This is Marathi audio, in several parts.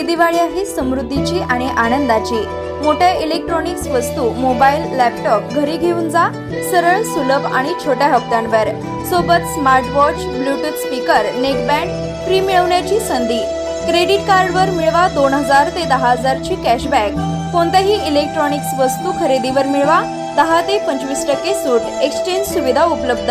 ही दिवाळी आहे समृद्धीची आणि आनंदाची. मोठ्या इलेक्ट्रॉनिक्स वस्तू मोबाईल लॅपटॉप घरी घेऊन जा. सरळ सुलभ आणि छोट्या हप्त्यांवर. सोबत smart watch bluetooth speaker neckband free मिळवण्याची संधी. क्रेडिट कार्डवर मिळवा दोन हजार ते दहा हजारची कॅशबॅक कोणत्याही इलेक्ट्रॉनिक्स वस्तू खरेदीवर मिळवा. दहा ते पंचवीस टक्के सूट एक्सचेंज सुविधा उपलब्ध.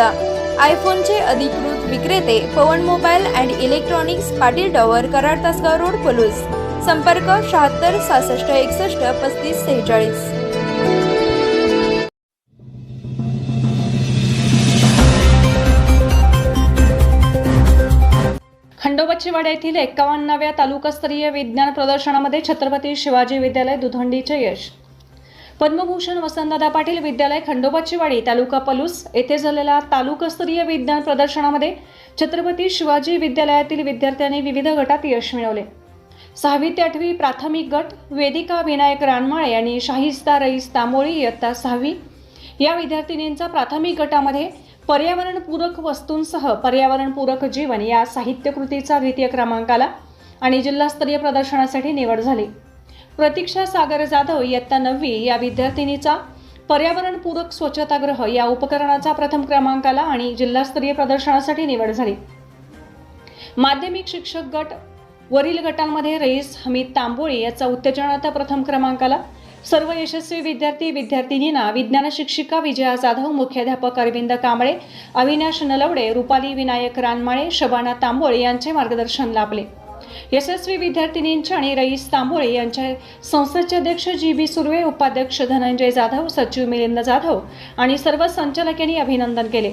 आयफोनचे अधिकृत विक्रेते Pavan mobile and electronics Patil tower Karad Tasgaon road Palus संपर्क शहात्तर सहासष्ट एकसष्ट पस्तीस सेहेचाळीस. खंडोबाचीवाडा येथील एक्कावन्नाव्या तालुकास्तरीय विज्ञान प्रदर्शनामध्ये छत्रपती शिवाजी विद्यालय दुधंडीचे यश. पद्मभूषण वसंतदादा पाटील विद्यालय खंडोबाचीवाडी तालुका पलूस येथे झालेल्या तालुकास्तरीय विज्ञान प्रदर्शनामध्ये छत्रपती शिवाजी विद्यालयातील विद्यार्थ्यांनी विविध गटात यश मिळवले. सहावी ते आठवी प्राथमिक गट वेदिका विनायक रानमाळे आणि शाहिस्ता रईस तांबोळी इयत्ता सहावी. या विद्यार्थिनींचा प्राथमिक गटामध्ये पर्यावरणपूरक वस्तूंसह पर्यावरणपूरक जीवन या साहित्यकृतीचा द्वितीय क्रमांक आला आणि जिल्हास्तरीय प्रदर्शनासाठी निवड झाली. प्रतीक्षा सागर जाधव इयत्ता नववी. या विद्यार्थिनीचा पर्यावरणपूरक स्वच्छतागृह या उपकरणाचा प्रथम क्रमांक आला आणि जिल्हास्तरीय प्रदर्शनासाठी निवड झाली. माध्यमिक शिक्षक गट वरील गटांमध्ये रईस हमीद तांबोळी याचा उत्तेजनात प्रथम क्रमांक आला सर्व यशस्वी विद्यार्थी विद्यार्थिनींना विज्ञान शिक्षिका विजया जाधव मुख्याध्यापक अरविंद कांबळे अविनाश नलवडे रुपाली विनायक रानमाळे शबाना तांबोळे यांचे मार्गदर्शन लाभले. यशस्वी विद्यार्थिनींच्या आणि रईस तांबोळे यांच्या संस्थेचे अध्यक्ष जी बी सुर्वे उपाध्यक्ष धनंजय जाधव सचिव मिलिंद जाधव आणि सर्व संचालक यांनी अभिनंदन केले.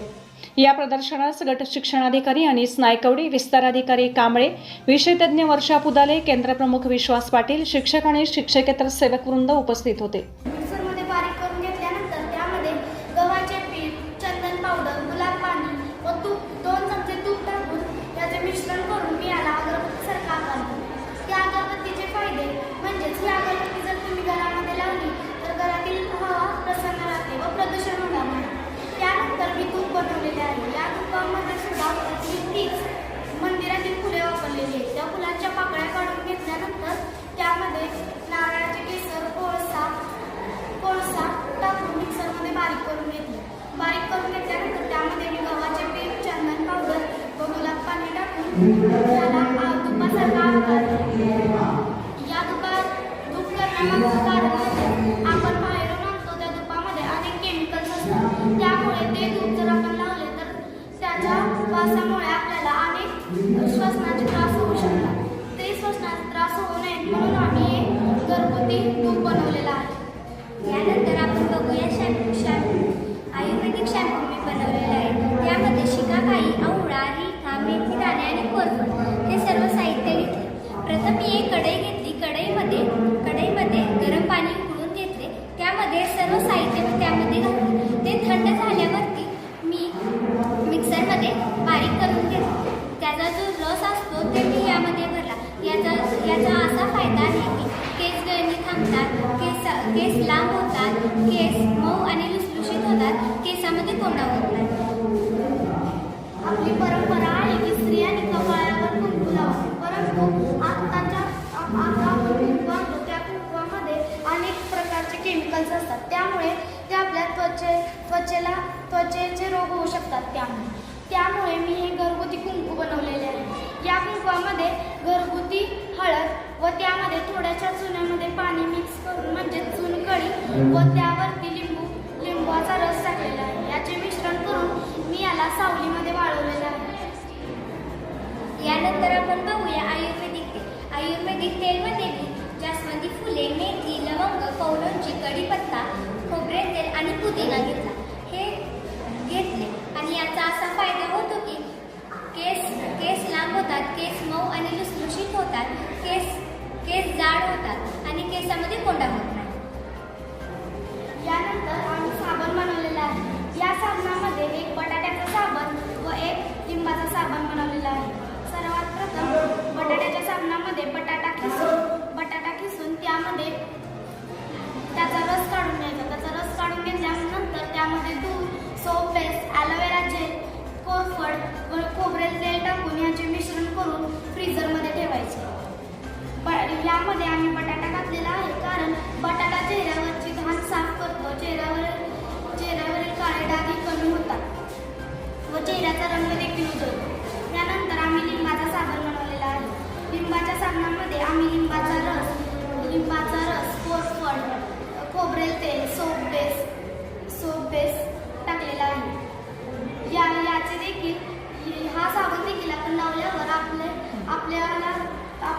या प्रदर्शनास गट शिक्षणाधिकारी आणि स्नायकवडी विस्ताराधिकारी कांबळे विषयतज्ञ वर्षा पुदाले केंद्रप्रमुख विश्वास पाटील शिक्षक आणि शिक्षकेतर सेवकवृंद उपस्थित होते मिक्सरमध्ये बारीक करून घेतल्यानंतर त्यामध्ये गव्हाचे पीठ चंदन पावडर गुलाब पाणी व तूप दोन चमचे तूप टाकून त्याचे मिश्रण करून मी याला अगरबत्तीसारखा आकार दिला त्या अगरबत्तीचे फायदे म्हणजेच ही अगरबत्ती जर तुम्ही घरामध्ये लावली तर घरातील हवा प्रसन्न राहते व प्रदूषण होणार नाही त्यानंतर मी तूप बनवलेले आहे या तुपामध्ये सुद्धा मी तीच मंदिरातील फुले वापरलेली आहेत त्या फुलांच्या पाकळ्या काढून घेतल्यानंतर त्यामध्ये नारळाचे केसर कोळसा कोळसा टाकून मिक्सरमध्ये बारीक करून घेतले बारीक करून घेतल्यानंतर त्यामध्ये मी गव्हाचे पीठ चंदन पावडर व गुलाब पाणी टाकून त्याला आ- तुपासारखा आकार दिला. या तुपात तूप करण्यामागचं कारण म्हणजे आपण बाहेरून आणतो त्या तुपामध्ये अनेक केमिकल्स असतात त्यामुळे ते तूप जर आपण लावले तर त्याच्या वासामुळे आपल्याला अनेक श्वसनाचे त्रास होऊ शकतात ते श्वसनाचे त्रास होऊ नयेत म्हणून आम्ही हे घरगुती तूप बनवलेलं आहे यानंतर आपण बघूया शॅम्पू शॅम्पू आयुर्वेदिक शॅम्पू मी बनवलेला आहे. त्यामध्ये शिकाकाई आवळा आणि कोरफड. हे सर्व साहित्य घेतले. प्रथम मी एक कढई घेतली. कढईमध्ये कढईमध्ये गरम पाणी उकळून घेतले. त्यामध्ये सर्व साहित्य मी त्यामध्ये घातले. ते थंड झाल्यावरती मी मिक्सरमध्ये बारीक करून घेतले. त्याचा जो रस असतो ते मी यामध्ये भरला. याचा याचा असा फायदा आहे की केस गळणी थांबतात केस केस लांब होतात केस मऊ आणि लुसलुशीत होतात केसामध्ये कोंडा होत नाही. आपली परंपरा आहे की स्त्रियांनी कपाळावर कुंकू लावावे परंतु आत्ताच्या आता आपण कुंकू त्या कुंकवामध्ये अनेक प्रकारचे केमिकल्स असतात. त्यामुळे ते आपल्या त्वचे त्वचेला त्वचेचे रोग होऊ शकतात त्यामुळे. त्यामुळे मी हे घरगुती कुंकू बनवलेले आहे. या कुंकवामध्ये घरगुती हळद व त्यामध्ये थोड्याशा चुन्यामध्ये पाणी मिक्स करून म्हणजे चुनकळी व त्यावरती लिंबू लिंबाचा रस टाकलेला आहे. याचे मिश्रण करून मी याला सावलीमध्ये वाळवलेलं यानंतर आपण बघूया आयुर्वेदिक तेल. आयुर्वेदिक तेलमध्ये मी जास्वंदी फुले मेथी लवंग कौलंची कढीपत्ता खोबरे तेल आणि पुदिना घेतला. हे घेतले आणि याचा असा फायदा होतो की केस केस लांब होतात केस मऊ आणि लुसलुशीत होतात केस केस जाड होतात आणि टाकून याचे मिश्रण करून फ्रीझरमध्ये ठेवायचे. यामध्ये आम्ही बटाटा घातलेला आहे कारण बटाटा चेहऱ्यावरची घाण साफ करतो. चेहऱ्यावर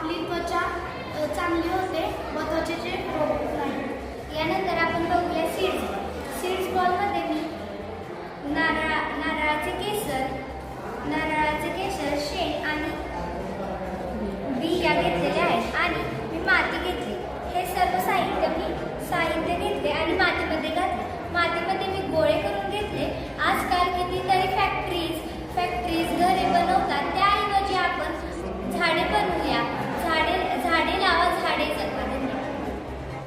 आपली त्वचा चांगली होते व त्वचेचे रोग नाही यानंतर आपण बघूया सीड्स सीड्स बॉलमध्ये मी नारळा नारळाचे केसर नारळाचे केसर शेण आणि बिया घेतलेल्या आहेत. आणि मी माती घेतली. हे सर्व साहित्य मी साहित्य घेतले आणि मातीमध्ये घातले. मातीमध्ये मी गोळे करून